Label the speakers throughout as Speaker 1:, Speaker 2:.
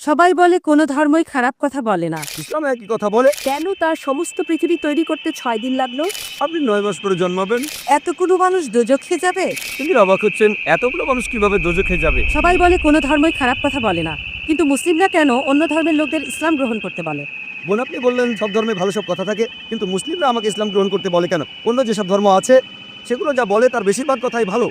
Speaker 1: সবাই বলে কোনো ধর্মই খারাপ কথা বলে না।
Speaker 2: ইসলাম একই কথা বলে।
Speaker 1: কেন তার সমস্ত পৃথিবী তৈরি করতে ছয় দিন লাগল?
Speaker 2: আপনি নয় মাস পরে জন্মাবেন।
Speaker 1: এতগুলো মানুষ দোজখে যাবে?
Speaker 2: কিন্তু অবাক হচ্ছেন এতগুলো মানুষ কীভাবে দোজখে যাবে?
Speaker 1: সবাই বলে কোনো ধর্মই খারাপ কথা বলে না। কিন্তু মুসলিমরা কেন অন্য ধর্মের লোকদের ইসলাম গ্রহণ করতে বলে?
Speaker 2: বোন আপনি বললেন সব ধর্মে ভালো সব কথা থাকে কিন্তু মুসলিমরা আমাকে ইসলাম গ্রহণ করতে বলে কেন? অন্য যেসব ধর্ম আছে সেগুলো যা বলে তার বেশিরভাগ কথাই ভালো।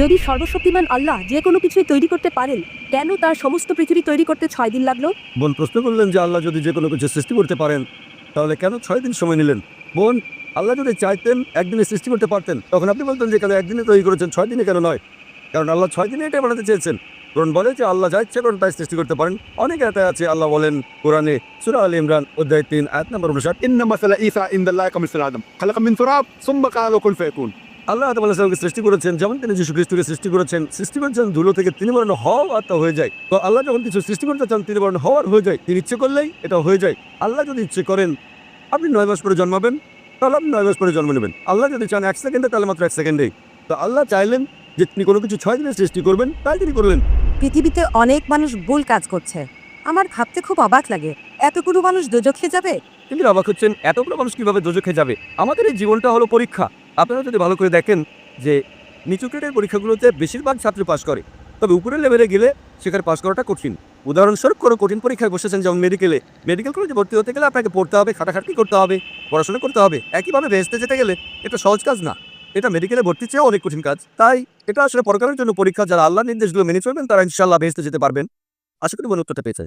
Speaker 1: যদি সর্বশক্তিমান আল্লাহ যে কোনো কিছুই তৈরি করতে পারেন কেন তার সমস্ত পৃথিবী তৈরি করতে ছয় দিন লাগল?
Speaker 2: বোন প্রশ্ন করলেন যে আল্লাহ যদি যে কোনো কিছু সৃষ্টি করতে পারেন তাহলে কেন ছয় দিন সময় নিলেন? বোন আল্লাহ যদি চাইতেন একদিনে সৃষ্টি করতে পারতেন তখন আপনি বলতেন যে কেন একদিনে তৈরি করেছেন ছয় দিনে কেন নয়? কারণ আল্লাহ ছয় দিনে এটা বানাতে চেয়েছেন। কোরআন বলে যে আল্লাহ যা ইচ্ছা করেন তাই সৃষ্টি করতে পারেন। অনেক এতে আছে আল্লাহ বলেন কোরআনে সুরা আল ইমরান অধ্যায় তিন আয়াত নম্বর উনষাট
Speaker 3: ইন্না মাসালা ইসা ইন্দাল্লাহ কমিশন আদম খালাকা মিন সুরাব সুম্বা কালো কুল ফায়াকুন।
Speaker 2: আল্লাহ তাল্লাহ সাল্লামকে সৃষ্টি করেছেন যেমন তিনি যিশু খ্রিস্টকে সৃষ্টি করেছেন সৃষ্টি করেছেন ধুলো থেকে তিনি বরণ হওয়া আর তা হয়ে যায়। তো আল্লাহ যখন কিছু সৃষ্টি করতে চান তিনি বরণ হওয়ার হয়ে যায়। তিনি ইচ্ছে করলেই এটা হয়ে যায়। আল্লাহ যদি ইচ্ছে করেন আপনি নয় মাস পরে জন্মাবেন তাহলে আপনি নয় মাস পরে জন্ম নেবেন। আল্লাহ যদি চান এক সেকেন্ডে তাহলে মাত্র এক সেকেন্ডেই। তো আল্লাহ চাইলেন যে তিনি কোনো কিছু ছয় দিনে সৃষ্টি করবেন তাই তিনি করলেন।
Speaker 1: পৃথিবীতে অনেক মানুষ ভুল কাজ করছে। আমার ভাবতে খুব অবাক লাগে। এতগুলো মানুষ দোজখে যাবে?
Speaker 2: তিনি অবাক হচ্ছেন এতগুলো মানুষ কীভাবে খেয়ে যাবে? আমাদের এই জীবনটা হলো পরীক্ষা। আপনারা যদি ভালো করে দেখেন যে নিচু গ্রেডের পরীক্ষাগুলোতে বেশিরভাগ ছাত্র পাশ করে, তবে উপরের লেভেলে গেলে সেখানে পাশ করাটা কঠিন। উদাহরণস্বরূপ কোনো কঠিন পরীক্ষায় বসেছেন যেমন মেডিকেলে মেডিকেল কলেজে ভর্তি হতে গেলে আপনাকে পড়তে হবে খাটাখাটি করতে হবে, পড়াশোনা করতে হবে। একইভাবে ভেস্তে যেতে গেলে এটা সহজ কাজ না। এটা মেডিকেলে ভর্তি চেয়েও অনেক কঠিন কাজ। তাই এটা আসলে পরকালের জন্য পরীক্ষা, যারা আল্লাহ নির্দেশগুলো মেনে চলবেন, তারা ইনশাল্লাহ ভেস্তে যেতে পারবেন। আশা করি মনে উত্তরটা পেয়েছে।